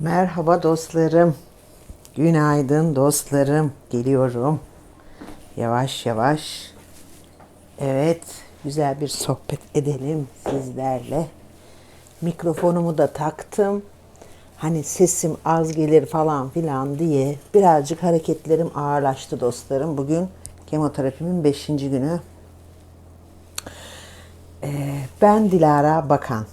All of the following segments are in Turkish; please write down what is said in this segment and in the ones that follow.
Merhaba dostlarım. Günaydın dostlarım. Geliyorum. Yavaş yavaş. Evet, güzel bir sohbet edelim sizlerle. Mikrofonumu da taktım. Hani sesim az gelir falan filan diye birazcık hareketlerim ağırlaştı dostlarım. Bugün kemoterapimin 5. günü. Ee, ben Dilara Bakan.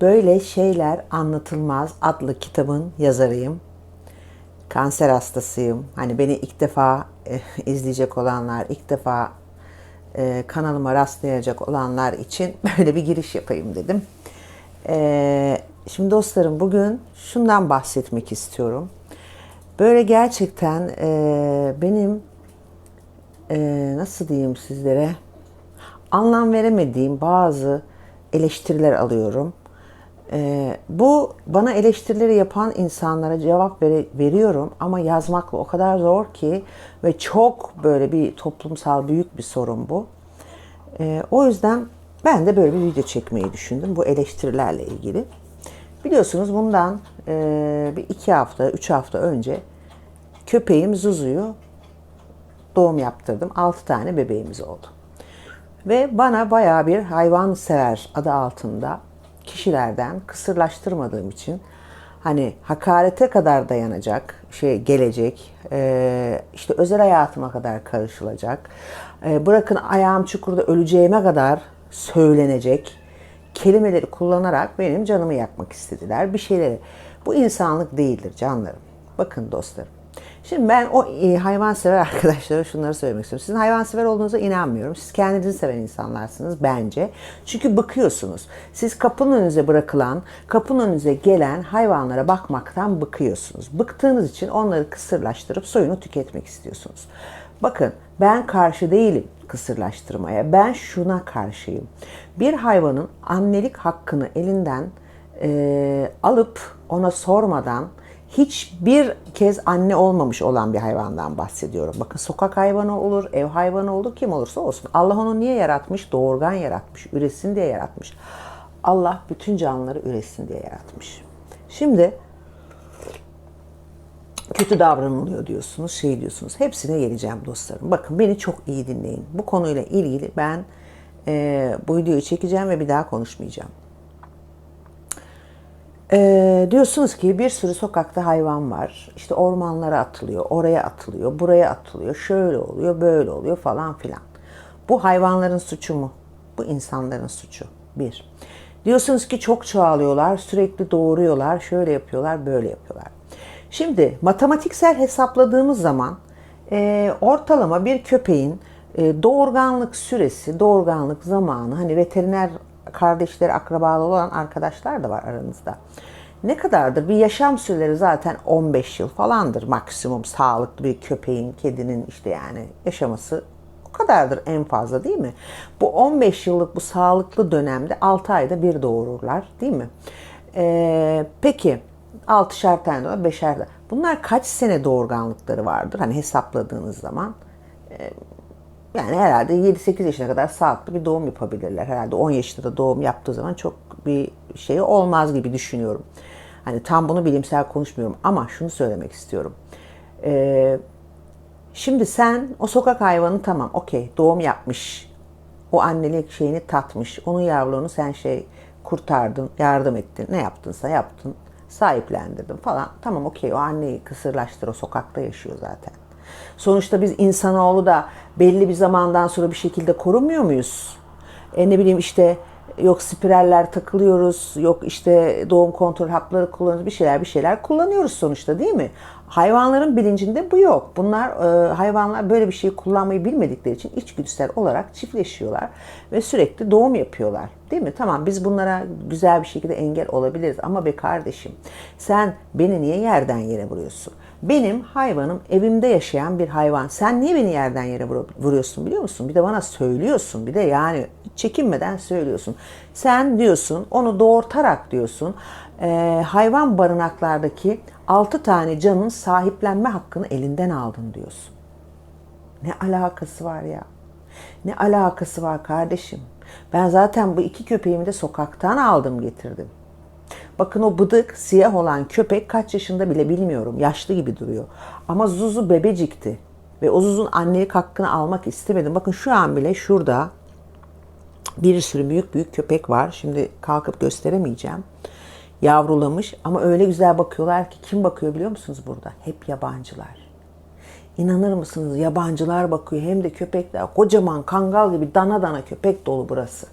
Böyle Şeyler Anlatılmaz adlı kitabın yazarıyım. Kanser hastasıyım. Hani beni ilk defa e, izleyecek olanlar, ilk defa e, kanalıma rastlayacak olanlar için böyle bir giriş yapayım dedim. E, şimdi dostlarım bugün şundan bahsetmek istiyorum. Böyle gerçekten e, benim e, nasıl diyeyim sizlere anlam veremediğim bazı eleştiriler alıyorum. Ee, bu bana eleştirileri yapan insanlara cevap vere, veriyorum ama yazmakla o kadar zor ki ve çok böyle bir toplumsal büyük bir sorun bu. Ee, o yüzden ben de böyle bir video çekmeyi düşündüm bu eleştirilerle ilgili. Biliyorsunuz bundan e, bir iki hafta, üç hafta önce köpeğim Zuzu'yu doğum yaptırdım. Altı tane bebeğimiz oldu. Ve bana bayağı bir hayvan sever adı altında kişilerden kısırlaştırmadığım için hani hakarete kadar dayanacak şey gelecek e, işte özel hayatıma kadar karışılacak e, bırakın ayağım çukurda öleceğime kadar söylenecek kelimeleri kullanarak benim canımı yakmak istediler. Bir şeyleri bu insanlık değildir canlarım. Bakın dostlarım Şimdi ben o e, hayvansever arkadaşlara şunları söylemek istiyorum. Sizin hayvansever olduğunuza inanmıyorum. Siz kendinizi seven insanlarsınız bence. Çünkü bıkıyorsunuz. Siz kapının önünüze bırakılan, kapının önünüze gelen hayvanlara bakmaktan bıkıyorsunuz. Bıktığınız için onları kısırlaştırıp soyunu tüketmek istiyorsunuz. Bakın ben karşı değilim kısırlaştırmaya. Ben şuna karşıyım. Bir hayvanın annelik hakkını elinden e, alıp ona sormadan hiçbir kez anne olmamış olan bir hayvandan bahsediyorum. Bakın sokak hayvanı olur, ev hayvanı olur, kim olursa olsun. Allah onu niye yaratmış? Doğurgan yaratmış, üresin diye yaratmış. Allah bütün canlıları üresin diye yaratmış. Şimdi kötü davranılıyor diyorsunuz, şey diyorsunuz. Hepsine geleceğim dostlarım. Bakın beni çok iyi dinleyin. Bu konuyla ilgili ben e, bu videoyu çekeceğim ve bir daha konuşmayacağım. Ee, diyorsunuz ki bir sürü sokakta hayvan var. İşte ormanlara atılıyor, oraya atılıyor, buraya atılıyor, şöyle oluyor, böyle oluyor falan filan. Bu hayvanların suçu mu? Bu insanların suçu. Bir. Diyorsunuz ki çok çoğalıyorlar, sürekli doğuruyorlar, şöyle yapıyorlar, böyle yapıyorlar. Şimdi matematiksel hesapladığımız zaman e, ortalama bir köpeğin e, doğurganlık süresi, doğurganlık zamanı hani veteriner kardeşleri, akrabalı olan arkadaşlar da var aranızda. Ne kadardır? Bir yaşam süreleri zaten 15 yıl falandır maksimum sağlıklı bir köpeğin, kedinin işte yani yaşaması o kadardır en fazla değil mi? Bu 15 yıllık bu sağlıklı dönemde 6 ayda bir doğururlar değil mi? Ee, peki 6'şer tane doğar, 5'er tane. Bunlar kaç sene doğurganlıkları vardır? Hani hesapladığınız zaman. Ee, yani herhalde 7-8 yaşına kadar sağlıklı bir doğum yapabilirler. Herhalde 10 yaşında da doğum yaptığı zaman çok bir şey olmaz gibi düşünüyorum. Hani tam bunu bilimsel konuşmuyorum ama şunu söylemek istiyorum. Ee, şimdi sen o sokak hayvanı tamam okey doğum yapmış. O annelik şeyini tatmış. Onun yavrularını sen şey kurtardın, yardım ettin. Ne yaptınsa yaptın. Sahiplendirdin falan. Tamam okey o anneyi kısırlaştır o sokakta yaşıyor zaten. Sonuçta biz insanoğlu da belli bir zamandan sonra bir şekilde korunmuyor muyuz? E ne bileyim işte yok spiraller takılıyoruz, yok işte doğum kontrol hapları kullanıyoruz, bir şeyler bir şeyler kullanıyoruz sonuçta değil mi? Hayvanların bilincinde bu yok. Bunlar e, hayvanlar böyle bir şeyi kullanmayı bilmedikleri için içgüdüsel olarak çiftleşiyorlar ve sürekli doğum yapıyorlar. Değil mi? Tamam biz bunlara güzel bir şekilde engel olabiliriz ama be kardeşim sen beni niye yerden yere vuruyorsun? Benim hayvanım evimde yaşayan bir hayvan. Sen niye beni yerden yere vuruyorsun biliyor musun? Bir de bana söylüyorsun. Bir de yani çekinmeden söylüyorsun. Sen diyorsun onu doğurtarak diyorsun e, hayvan barınaklardaki 6 tane canın sahiplenme hakkını elinden aldın diyorsun. Ne alakası var ya? Ne alakası var kardeşim? Ben zaten bu iki köpeğimi de sokaktan aldım getirdim. Bakın o bıdık siyah olan köpek kaç yaşında bile bilmiyorum. Yaşlı gibi duruyor. Ama Zuzu bebecikti. Ve o Zuzu'nun annelik hakkını almak istemedim. Bakın şu an bile şurada bir sürü büyük büyük köpek var. Şimdi kalkıp gösteremeyeceğim. Yavrulamış ama öyle güzel bakıyorlar ki kim bakıyor biliyor musunuz burada? Hep yabancılar. İnanır mısınız yabancılar bakıyor hem de köpekler kocaman kangal gibi dana dana köpek dolu burası.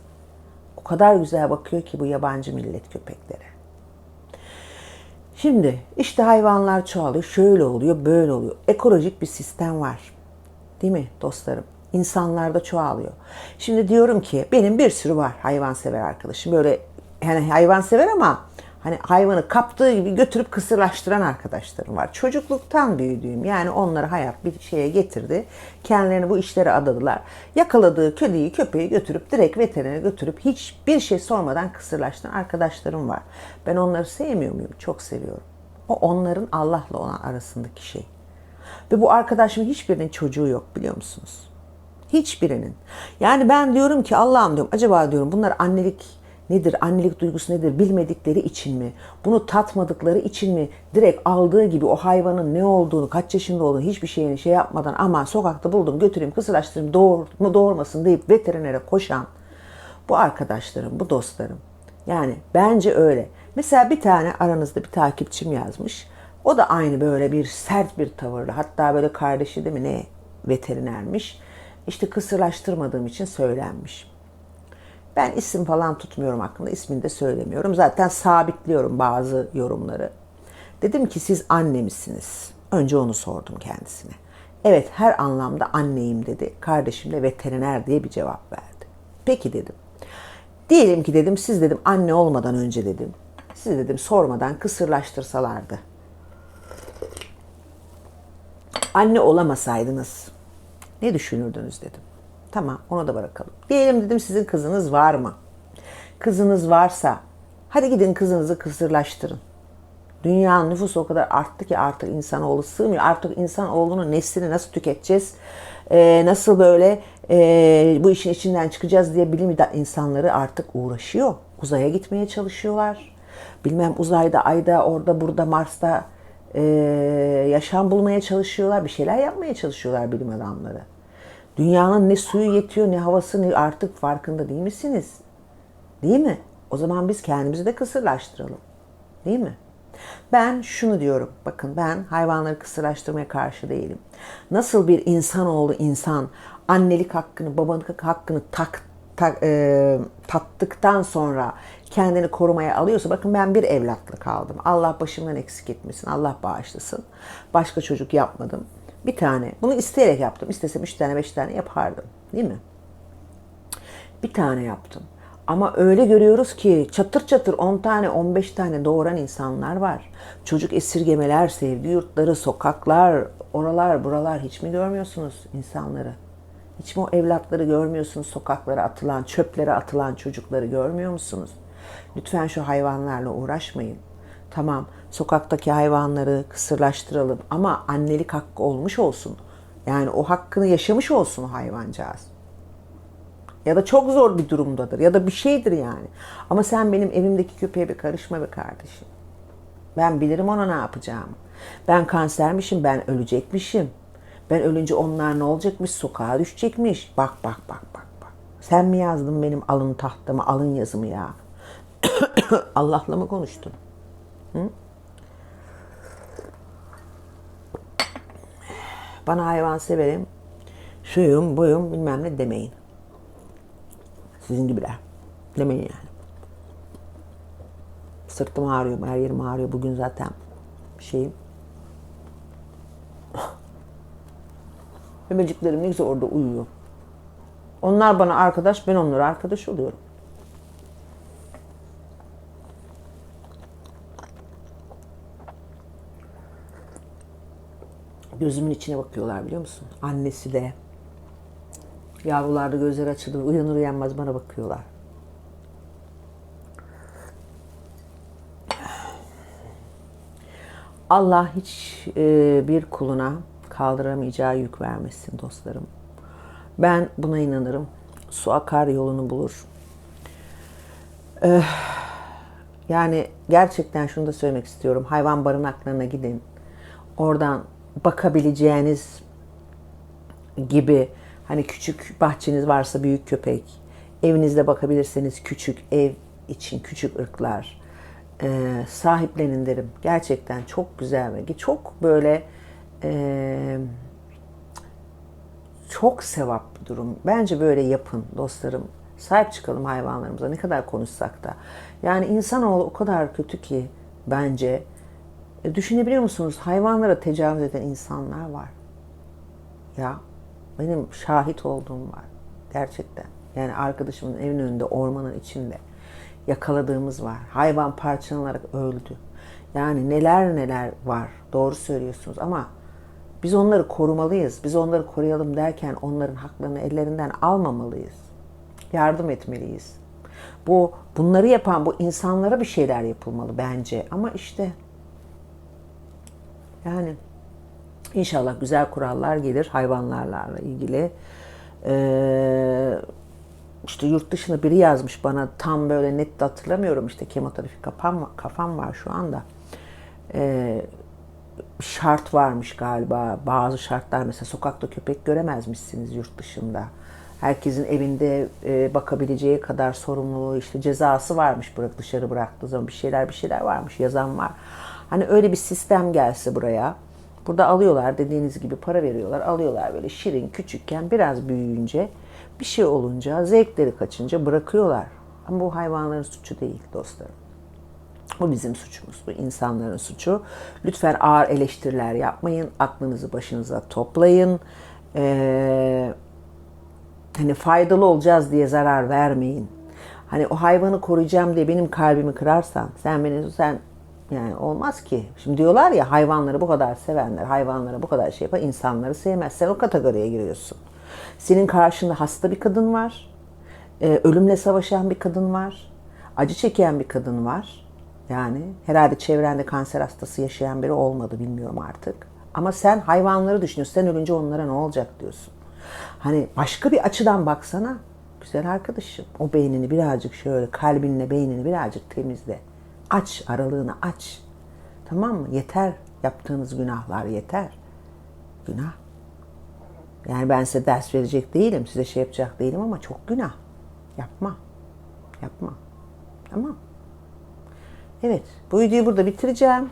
O kadar güzel bakıyor ki bu yabancı millet köpeklere. Şimdi işte hayvanlar çoğalıyor. Şöyle oluyor, böyle oluyor. Ekolojik bir sistem var. Değil mi dostlarım? İnsanlarda çoğalıyor. Şimdi diyorum ki benim bir sürü var hayvansever arkadaşım. Böyle yani hayvansever ama hani hayvanı kaptığı gibi götürüp kısırlaştıran arkadaşlarım var. Çocukluktan büyüdüğüm yani onları hayat bir şeye getirdi. Kendilerini bu işlere adadılar. Yakaladığı kediyi köpeği götürüp direkt veterinere götürüp hiçbir şey sormadan kısırlaştıran arkadaşlarım var. Ben onları sevmiyor muyum? Çok seviyorum. O onların Allah'la olan arasındaki şey. Ve bu arkadaşımın hiçbirinin çocuğu yok biliyor musunuz? Hiçbirinin. Yani ben diyorum ki Allah'ım diyorum acaba diyorum bunlar annelik nedir, annelik duygusu nedir bilmedikleri için mi? Bunu tatmadıkları için mi? Direkt aldığı gibi o hayvanın ne olduğunu, kaç yaşında olduğunu hiçbir şeyini şey yapmadan ama sokakta buldum götüreyim kısırlaştırayım doğur mu doğurmasın deyip veterinere koşan bu arkadaşlarım, bu dostlarım. Yani bence öyle. Mesela bir tane aranızda bir takipçim yazmış. O da aynı böyle bir sert bir tavırla. Hatta böyle kardeşi değil mi ne veterinermiş. İşte kısırlaştırmadığım için söylenmiş. Ben isim falan tutmuyorum hakkında. ismini de söylemiyorum. Zaten sabitliyorum bazı yorumları. Dedim ki siz anne misiniz? Önce onu sordum kendisine. Evet her anlamda anneyim dedi. Kardeşim de veteriner diye bir cevap verdi. Peki dedim. Diyelim ki dedim siz dedim anne olmadan önce dedim. Siz dedim sormadan kısırlaştırsalardı. Anne olamasaydınız ne düşünürdünüz dedim. Tamam onu da bırakalım. Diyelim dedim sizin kızınız var mı? Kızınız varsa hadi gidin kızınızı kısırlaştırın. Dünyanın nüfusu o kadar arttı ki artık insanoğlu sığmıyor. Artık insanoğlunun neslini nasıl tüketeceğiz? Ee, nasıl böyle e, bu işin içinden çıkacağız diye bilim insanları artık uğraşıyor. Uzaya gitmeye çalışıyorlar. Bilmem uzayda, ayda, orada, burada, Mars'ta e, yaşam bulmaya çalışıyorlar. Bir şeyler yapmaya çalışıyorlar bilim adamları. Dünyanın ne suyu yetiyor ne havası ne artık farkında değil misiniz? Değil mi? O zaman biz kendimizi de kısırlaştıralım. Değil mi? Ben şunu diyorum. Bakın ben hayvanları kısırlaştırmaya karşı değilim. Nasıl bir insanoğlu insan annelik hakkını, babalık hakkını tak, tak, e, tattıktan sonra kendini korumaya alıyorsa bakın ben bir evlatlık kaldım. Allah başımdan eksik etmesin. Allah bağışlasın. Başka çocuk yapmadım. Bir tane. Bunu isteyerek yaptım. İstesem üç tane beş tane yapardım. Değil mi? Bir tane yaptım. Ama öyle görüyoruz ki çatır çatır 10 tane 15 tane doğuran insanlar var. Çocuk esirgemeler, sevgi yurtları, sokaklar, oralar buralar hiç mi görmüyorsunuz insanları? Hiç mi o evlatları görmüyorsunuz sokaklara atılan, çöplere atılan çocukları görmüyor musunuz? Lütfen şu hayvanlarla uğraşmayın. Tamam sokaktaki hayvanları kısırlaştıralım ama annelik hakkı olmuş olsun. Yani o hakkını yaşamış olsun hayvancağız. Ya da çok zor bir durumdadır ya da bir şeydir yani. Ama sen benim evimdeki köpeğe bir karışma be kardeşim. Ben bilirim ona ne yapacağımı. Ben kansermişim, ben ölecekmişim. Ben ölünce onlar ne olacakmış? Sokağa düşecekmiş. Bak bak bak bak bak. Sen mi yazdın benim alın tahtamı, alın yazımı ya? Allah'la mı konuştun? Bana hayvan severim. Şuyum, buyum, bilmem ne demeyin. Sizin gibiler. Demeyin yani. Sırtım ağrıyor, her yerim ağrıyor. Bugün zaten şeyim. Bebeciklerim ne güzel orada uyuyor. Onlar bana arkadaş, ben onlara arkadaş oluyorum. Gözümün içine bakıyorlar biliyor musun? Annesi de. Yavrular da gözleri açılır. Uyanır uyanmaz bana bakıyorlar. Allah hiç e, bir kuluna kaldıramayacağı yük vermesin dostlarım. Ben buna inanırım. Su akar yolunu bulur. Ee, Yani gerçekten şunu da söylemek istiyorum. Hayvan barınaklarına gidin. Oradan bakabileceğiniz gibi hani küçük bahçeniz varsa büyük köpek, evinizde bakabilirseniz küçük ev için küçük ırklar e, sahiplenin derim. Gerçekten çok güzel ve çok böyle e, çok sevap bir durum. Bence böyle yapın dostlarım. Sahip çıkalım hayvanlarımıza ne kadar konuşsak da. Yani insanoğlu o kadar kötü ki bence. E, düşünebiliyor musunuz? Hayvanlara tecavüz eden insanlar var. Ya benim şahit olduğum var. Gerçekten. Yani arkadaşımın evin önünde ormanın içinde yakaladığımız var. Hayvan parçalanarak öldü. Yani neler neler var. Doğru söylüyorsunuz ama biz onları korumalıyız. Biz onları koruyalım derken onların haklarını ellerinden almamalıyız. Yardım etmeliyiz. Bu bunları yapan bu insanlara bir şeyler yapılmalı bence. Ama işte yani inşallah güzel kurallar gelir hayvanlarla ilgili. Ee, işte yurt dışında biri yazmış bana tam böyle net de hatırlamıyorum işte kemoterapi kafam, kafam var şu anda. Ee, şart varmış galiba. Bazı şartlar mesela sokakta köpek göremezmişsiniz yurt dışında. Herkesin evinde e, bakabileceği kadar sorumluluğu işte cezası varmış bırak dışarı bıraktığı zaman bir şeyler bir şeyler varmış yazan var. Hani öyle bir sistem gelse buraya. Burada alıyorlar dediğiniz gibi para veriyorlar. Alıyorlar böyle şirin küçükken biraz büyüyünce bir şey olunca zevkleri kaçınca bırakıyorlar. Ama bu hayvanların suçu değil dostlarım. Bu bizim suçumuz, bu insanların suçu. Lütfen ağır eleştiriler yapmayın, aklınızı başınıza toplayın. Ee, hani faydalı olacağız diye zarar vermeyin. Hani o hayvanı koruyacağım diye benim kalbimi kırarsan, sen beni sen yani olmaz ki. Şimdi diyorlar ya hayvanları bu kadar sevenler, hayvanlara bu kadar şey yapan insanları sevmez. Sen o kategoriye giriyorsun. Senin karşında hasta bir kadın var. Ee, ölümle savaşan bir kadın var. Acı çeken bir kadın var. Yani herhalde çevrende kanser hastası yaşayan biri olmadı bilmiyorum artık. Ama sen hayvanları düşünüyorsun. Sen ölünce onlara ne olacak diyorsun. Hani başka bir açıdan baksana. Güzel arkadaşım. O beynini birazcık şöyle kalbinle beynini birazcık temizle. Aç aralığını aç. Tamam mı? Yeter. Yaptığınız günahlar yeter. Günah. Yani ben size ders verecek değilim, size şey yapacak değilim ama çok günah. Yapma. Yapma. Tamam. Evet, bu videoyu burada bitireceğim.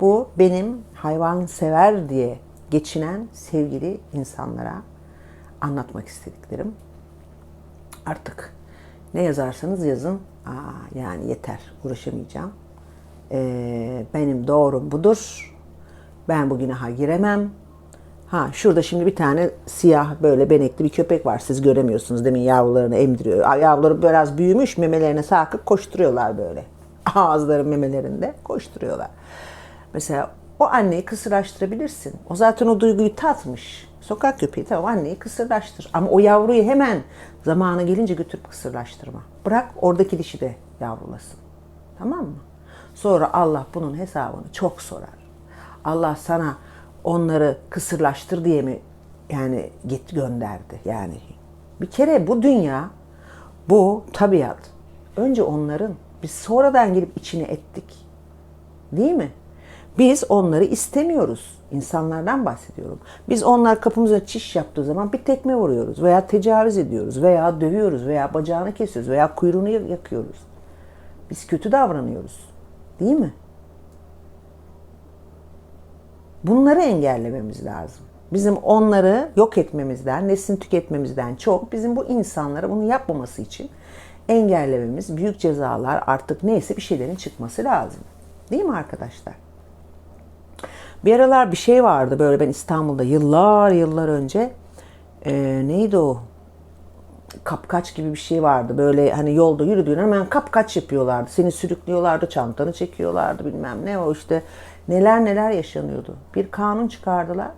Bu benim hayvan sever diye geçinen sevgili insanlara anlatmak istediklerim. Artık ne yazarsanız yazın. Aa, yani yeter, uğraşamayacağım. Ee, benim doğrum budur. Ben bu günaha giremem. Ha şurada şimdi bir tane siyah böyle benekli bir köpek var. Siz göremiyorsunuz demin yavrularını emdiriyor. Yavruları biraz büyümüş memelerine sarkıp koşturuyorlar böyle. Ağızları memelerinde koşturuyorlar. Mesela o anneyi kısırlaştırabilirsin. O zaten o duyguyu tatmış. Sokak köpeği tamam anneyi kısırlaştır. Ama o yavruyu hemen zamanı gelince götürüp kısırlaştırma. Bırak oradaki dişi de yavrulasın. Tamam mı? Sonra Allah bunun hesabını çok sorar. Allah sana onları kısırlaştır diye mi yani git gönderdi yani. Bir kere bu dünya, bu tabiat. Önce onların. Biz sonradan gelip içine ettik. Değil mi? Biz onları istemiyoruz. İnsanlardan bahsediyorum. Biz onlar kapımıza çiş yaptığı zaman bir tekme vuruyoruz veya tecavüz ediyoruz veya dövüyoruz veya bacağını kesiyoruz veya kuyruğunu yakıyoruz. Biz kötü davranıyoruz. Değil mi? Bunları engellememiz lazım. Bizim onları yok etmemizden, neslini tüketmemizden çok bizim bu insanlara bunu yapmaması için engellememiz, büyük cezalar artık neyse bir şeylerin çıkması lazım. Değil mi arkadaşlar? Bir aralar bir şey vardı böyle ben İstanbul'da yıllar yıllar önce e, neydi o? Kapkaç gibi bir şey vardı. Böyle hani yolda yürüdüğün hemen kapkaç yapıyorlardı. Seni sürüklüyorlardı, çantanı çekiyorlardı bilmem ne o işte neler neler yaşanıyordu. Bir kanun çıkardılar.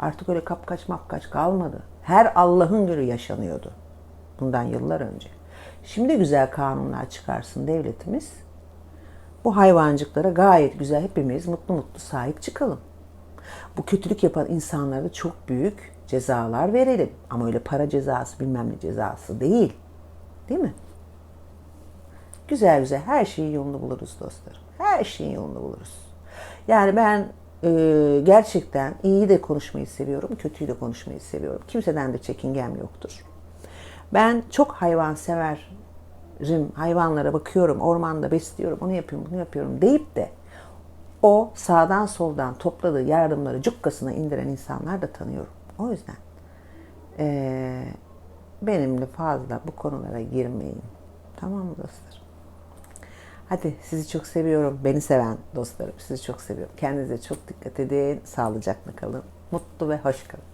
Artık öyle kapkaç mapkaç kalmadı. Her Allah'ın günü yaşanıyordu. Bundan yıllar önce. Şimdi güzel kanunlar çıkarsın devletimiz. Bu hayvancıklara gayet güzel hepimiz mutlu mutlu sahip çıkalım. Bu kötülük yapan insanlara çok büyük cezalar verelim. Ama öyle para cezası bilmem ne cezası değil. Değil mi? Güzel güzel her şeyin yolunu buluruz dostlarım. Her şeyin yolunu buluruz. Yani ben e, gerçekten iyi de konuşmayı seviyorum, kötüyü de konuşmayı seviyorum. Kimseden de çekingem yoktur. Ben çok hayvan severim, hayvanlara bakıyorum, ormanda besliyorum, onu yapıyorum, bunu yapıyorum deyip de o sağdan soldan topladığı yardımları cukkasına indiren insanlar da tanıyorum. O yüzden eee, benimle fazla bu konulara girmeyin. Tamam mı dostlarım? Hadi sizi çok seviyorum. Beni seven dostlarım sizi çok seviyorum. Kendinize çok dikkat edin. Sağlıcakla kalın. Mutlu ve hoş kalın.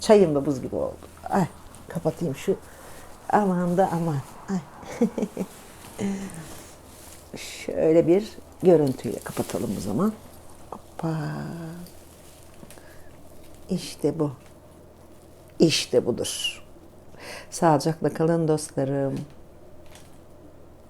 Çayım da buz gibi oldu. Ay kapatayım şu. Aman da aman. Ay. Şöyle bir görüntüyle kapatalım o zaman. Hoppa. İşte bu. İşte budur. Sağlıcakla kalın dostlarım.